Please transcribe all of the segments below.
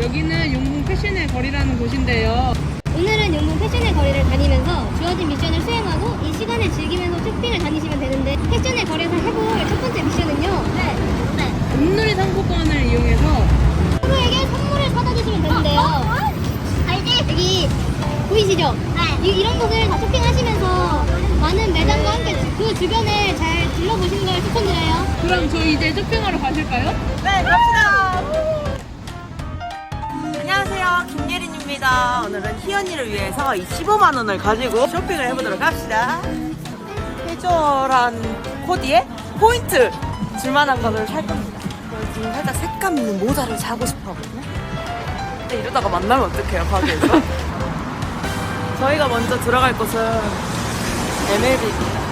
여기는 용궁 패션의 거리라는 곳인데요. 오늘은 용궁 패션의 거리를 다니면서 주어진 미션을 수행하고 이 시간을 즐기면서 쇼핑을 다니시면 되는데 패션의 거리에서 해볼 첫 번째 미션은요. 네. 네. 온누리 상품권을 이용해서 서로에게 선물을 사다 주시면 되는데요. 어, 어, 어? 알지? 여기 보이시죠? 네. 이, 런 곳을 다 쇼핑하시면서 많은 매장과 함께 그 주변을 잘 둘러보시는 걸 추천드려요. 그럼 저희 이제 쇼핑하러 가실까요? 네, 갑시다. 김예린입니다. 오늘은 희연이를 위해서 이 15만 원을 가지고 쇼핑을 해보도록 합시다. 해절한 코디에 포인트 줄만한 것을 살 겁니다. 지금 살짝 색감 있는 모자를 사고 싶어 하거든요. 근데 이러다가 만나면 어떡해요, 가게에서? 저희가 먼저 들어갈 곳은 MLB입니다.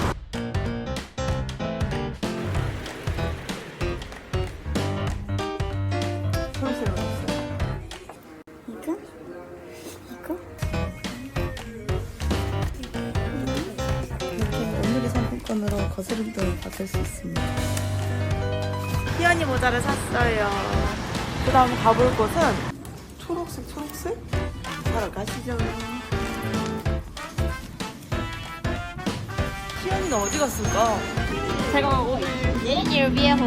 거스름 돈을 받을 수 있습니다. 희연이 모자를 샀어요. 그 다음 가볼 곳은 초록색, 초록색? 사러 가시죠. 희연이는 어디 갔을까? 제가 오늘 예린이를 위해서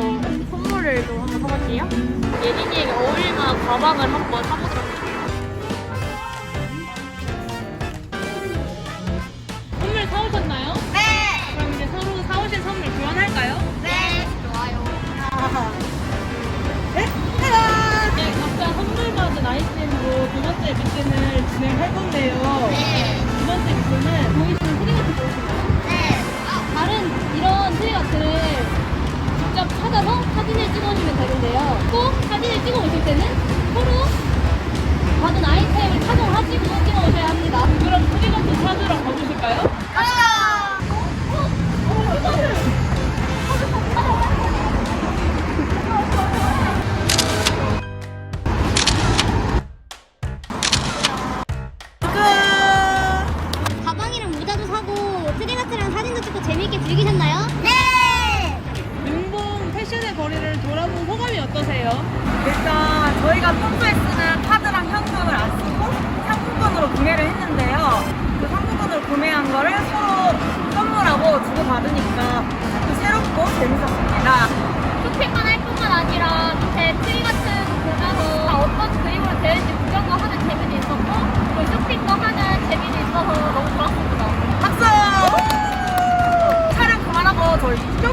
선물을 좀 한번 사볼게요. 예린이에게 어울릴 만한 가방을 한번 사보도록 할게요. 각자 선물 받은 아이템으로 두 번째 미션을 진행할 건데요. 즐기셨나요? 네. 윤봉 패션의 거리를 돌아본 소감이 어떠세요? 일단 저희가 평소에 쓰는 카드랑 현금을 안 쓰고 상품권으로 구매를 했는데요. 그 상품권으로 구매한 거를 서로 선물하고 주고받으니까 또 새롭고 재밌었습니다. 쇼핑만 할 뿐만 아니라 밑에 트리 같은 거 보면서 어떤 그림으로 되는지 구경도 하는 Go!